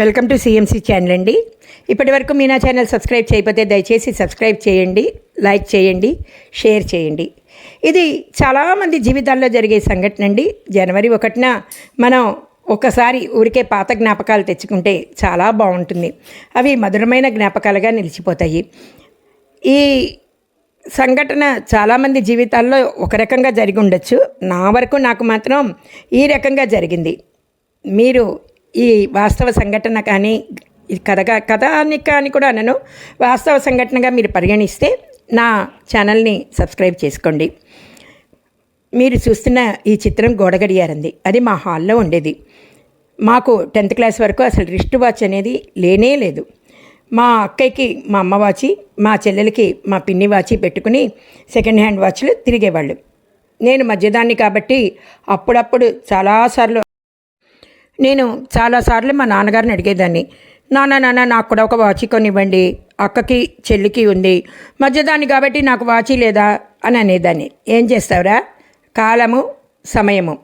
Welcome to CMC channel అండి. ఇప్పటి వరకు మీ నా ఛానల్ సబ్స్క్రైబ్ చేయకపోతే దయచేసి సబ్స్క్రైబ్ చేయండి లైక్ చేయండి షేర్ చేయండి. ఇది చాలామంది జీవితాల్లో జరిగే సంఘటన అండి. జనవరి ఒకటిన మనం ఒకసారి ఊరికే పాత జ్ఞాపకాలు తెచ్చుకుంటే చాలా బాగుంటుంది. అవి మధురమైన జ్ఞాపకాలుగా నిలిచిపోతాయి. ఈ సంఘటన చాలామంది జీవితాల్లో ఒక రకంగా జరిగి ఉండొచ్చు. నా వరకు నాకు మాత్రం ఈ రకంగా జరిగింది. మీరు ఈ వాస్తవ సంఘటన కానీ కథగా కథానిక అని కూడా అనను. వాస్తవ సంఘటనగా మీరు పరిగణిస్తే నా ఛానల్ని సబ్స్క్రైబ్ చేసుకోండి. మీరు చూస్తున్న ఈ చిత్రం గోడగడియారంది. అది మా హాల్లో ఉండేది. మాకు టెన్త్ క్లాస్ వరకు అసలు రిస్ట్ వాచ్ అనేది లేనే లేదు. మా అక్కయ్యకి మా అమ్మ వాచి మా చెల్లెలకి మా పిన్ని వాచి పెట్టుకుని సెకండ్ హ్యాండ్ వాచ్లు తిరిగేవాళ్ళు. నేను మధ్యదాన్ని కాబట్టి అప్పుడప్పుడు చాలాసార్లు నేను చాలాసార్లు మా నాన్నగారిని అడిగేదాన్ని నాన్న నాన్న నాకు కూడా ఒక వాచి కొనివ్వండి అక్కకి చెల్లికి ఉంది మధ్యదాన్ని కాబట్టి నాకు వాచి లేదా? అని అనేదాన్ని. ఏం చేస్తావురా? కాలము సమయము.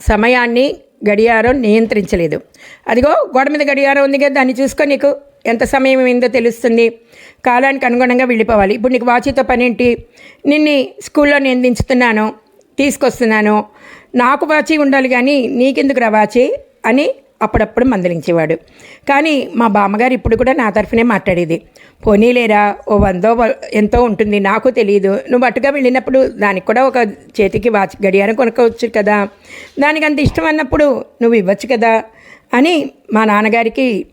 సమయాన్ని గడియారం నియంత్రించలేదు. అదిగో గోడ మీద గడియారం ఉంది కదా దాన్ని చూసుకో నీకు. ఎంత సమయం ఏందో తెలుస్తుంది. కాలానికి అనుగుణంగా వెళ్ళిపోవాలి. ఇప్పుడు నీకు వాచితో పని ఏంటి నిన్ను స్కూల్లో నేను దించుతున్నాను. తీసుకొస్తున్నాను. నాకు వాచి ఉండాలి కానీ నీకెందుకురా వాచి? అని అప్పుడప్పుడు మందలించేవాడు. కానీ మా బామ్మగారు ఇప్పుడు కూడా నా తరఫునే మాట్లాడేది. పోనీలేరా ఓ వందో ఎంతో ఉంటుంది నాకు తెలియదు నువ్వు అటుగా వెళ్ళినప్పుడు దానికి కూడా ఒక చేతికి వాచ్ గడియారం కొనుక్కోవచ్చు కదా. దానికి అంత ఇష్టం అన్నప్పుడు నువ్వు ఇవ్వచ్చు కదా అని మా నాన్నగారికి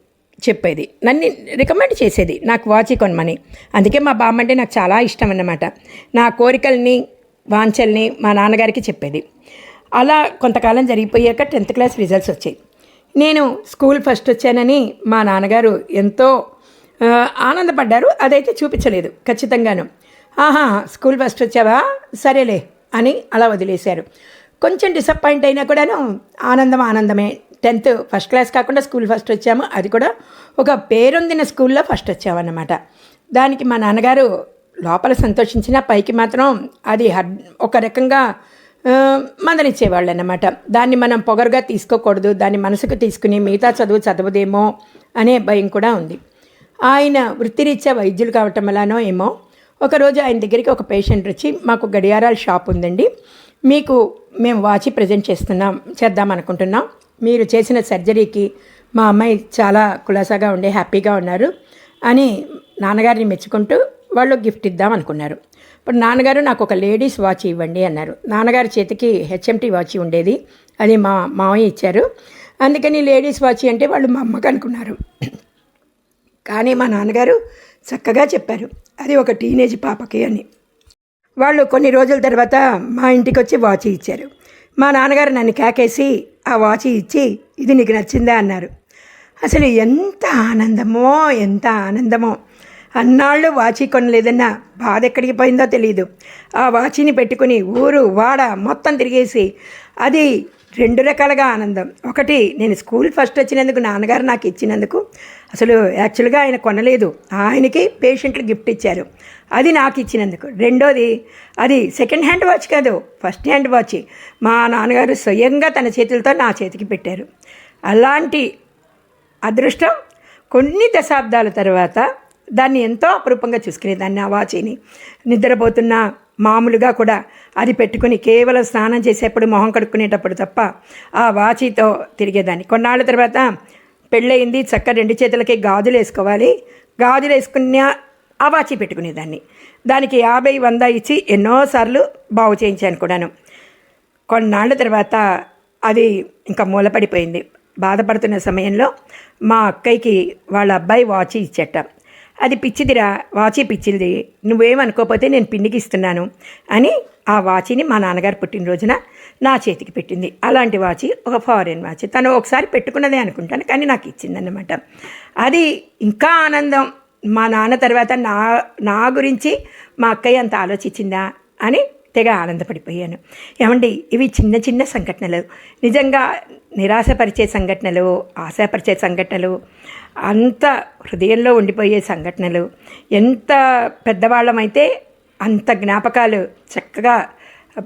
చెప్పేది. నన్ను రికమెండ్ చేసేది నాకు వాచ్ కొనమని. అందుకే మా బామ్మ అంటే నాకు చాలా ఇష్టం అన్నమాట. నా కోరికల్ని వాంఛల్ని మా నాన్నగారికి చెప్పేది. అలా కొంతకాలం జరిగిపోయాక టెన్త్ క్లాస్ రిజల్ట్స్ వచ్చాయి. నేను స్కూల్ ఫస్ట్ వచ్చానని మా నాన్నగారు ఎంతో ఆనందపడ్డారు. అదైతే చూపించలేదు ఖచ్చితంగాను. ఆహా స్కూల్ ఫస్ట్ వచ్చావా? సరేలే అని అలా వదిలేశారు. కొంచెం డిసప్పాయింట్ అయినా కూడాను ఆనందం ఆనందమే. టెన్త్ ఫస్ట్ క్లాస్ కాకుండా స్కూల్ ఫస్ట్ వచ్చాము. అది కూడా ఒక పేరొందిన స్కూల్లో ఫస్ట్ వచ్చామన్నమాట. దానికి మా నాన్నగారు లోపల సంతోషించిన పైకి మాత్రం అది హడ్ ఒక రకంగా ఆ, మందలిచ్చేవాళ్ళు అన్నమాట దాన్ని మనం పొగరుగా తీసుకోకూడదు దాన్ని మనసుకు తీసుకుని మిగతా చదువు చదవదేమో అనే భయం కూడా ఉంది. ఆయన వృత్తిరీత్యా వైద్యులు కావటం వలనో ఏమో ఒకరోజు ఆయన దగ్గరికి ఒక పేషెంట్ వచ్చి మాకు గడియారాల షాప్ ఉందండి మీకు మేము వాచి ప్రజెంట్ చేస్తున్నాం చేద్దాం అనుకుంటున్నాం. మీరు చేసిన సర్జరీకి మా అమ్మాయి చాలా కులాసాగా ఉండే హ్యాపీగా ఉన్నారు అని నాన్నగారిని మెచ్చుకుంటూ వాళ్ళు గిఫ్ట్ ఇద్దాం అనుకున్నారు. ఇప్పుడు నాన్నగారు నాకు ఒక లేడీస్ వాచ్ ఇవ్వండి అన్నారు. నాన్నగారి చేతికి హెచ్ఎంటీ వాచ్ ఉండేది. అది మా మామయ్య ఇచ్చారు. అందుకని లేడీస్ వాచ్ అంటే వాళ్ళు మా అమ్మకు అనుకున్నారు. కానీ మా నాన్నగారు చక్కగా చెప్పారు. అది ఒక టీనేజ్ పాపకి అని. వాళ్ళు కొన్ని రోజుల తర్వాత మా ఇంటికి వచ్చి వాచ్ ఇచ్చారు. మా నాన్నగారు నన్ను కేకేసి ఆ వాచ్ ఇచ్చి ఇది నీకు నచ్చిందా? అన్నారు. అసలు ఎంత ఆనందమో ఎంత ఆనందమో. అన్నాళ్ళు వాచి కొనలేదన్న బాధ ఎక్కడికి పోయిందో తెలియదు ఆ వాచిని పెట్టుకుని ఊరు వాడ మొత్తం తిరిగేసి అది రెండు రకాలుగా ఆనందం. ఒకటి నేను స్కూల్ ఫస్ట్ వచ్చినందుకు నాన్నగారు నాకు ఇచ్చినందుకు. అసలు యాక్చువల్గా ఆయన కొనలేదు. ఆయనకి పేషెంట్లు గిఫ్ట్ ఇచ్చారు. అది నాకు ఇచ్చినందుకు. రెండోది అది సెకండ్ హ్యాండ్ వాచ్ కాదు ఫస్ట్ హ్యాండ్ వాచ్. మా నాన్నగారు స్వయంగా తన చేతులతో నా చేతికి పెట్టారు. అలాంటి అదృష్టం కొన్ని దశాబ్దాల తర్వాత దాన్ని ఎంతో అపరూపంగా చూసుకునేదాన్ని ఆ వాచిని. నిద్రపోతున్న మామూలుగా కూడా అది పెట్టుకుని కేవలం స్నానం చేసేప్పుడు మొహం కడుక్కునేటప్పుడు తప్ప ఆ వాచితో తిరిగేదాన్ని. కొన్నాళ్ళ తర్వాత పెళ్ళయింది చక్క రెండు చేతులకి గాజులు వేసుకోవాలి. గాజులు వేసుకున్న ఆ వాచి పెట్టుకునేదాన్ని. దానికి యాభై వంద ఇచ్చి ఎన్నోసార్లు బాగు చేయించాను కూడాను. కొన్నాళ్ళ తర్వాత అది ఇంకా మూలపడిపోయింది. బాధపడుతున్న సమయంలో మా అక్కయ్యకి వాళ్ళ అబ్బాయి వాచి ఇచ్చేట. అది పిచ్చిదిరా వాచి పిచ్చిది నువ్వేమనుకోకపోతే నేను పిన్నికి ఇస్తున్నాను అని ఆ వాచిని మా నాన్నగారు పుట్టినరోజున నా చేతికి పెట్టింది. అలాంటి వాచి ఒక ఫారెన్ వాచ్. తను ఒకసారి పెట్టుకున్నదే అనుకుంటాను కానీ నాకు ఇచ్చిందన్నమాట. అది ఇంకా ఆనందం. మా నాన్న తర్వాత నా నా గురించి మా అక్కయ్య అంత ఆలోచించిందా అని తెగ ఆనందపడిపోయాను. ఏమండి ఇవి చిన్న చిన్న సంఘటనలు. నిజంగా నిరాశపరిచే సంఘటనలు ఆశాపరిచే సంఘటనలు అంత హృదయంలో ఉండిపోయే సంఘటనలు ఎంత పెద్దవాళ్ళమైతే అంత జ్ఞాపకాలు చక్కగా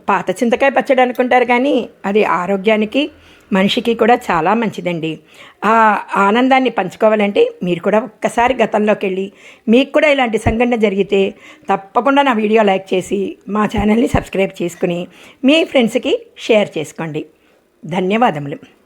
పాత చింతకాయ పచ్చడి అనుకుంటారు కానీ అది ఆరోగ్యానికి మనిషికి కూడా చాలా మంచిదండి. ఆ ఆనందాన్ని పంచుకోవాలంటే మీరు కూడా ఒక్కసారి గతంలోకి వెళ్ళి మీకు కూడా ఇలాంటి సంఘటన జరిగితే తప్పకుండా నా వీడియో లైక్ చేసి మా ఛానల్ని సబ్స్క్రైబ్ చేసుకుని మీ ఫ్రెండ్స్కి షేర్ చేసుకోండి. ధన్యవాదములు.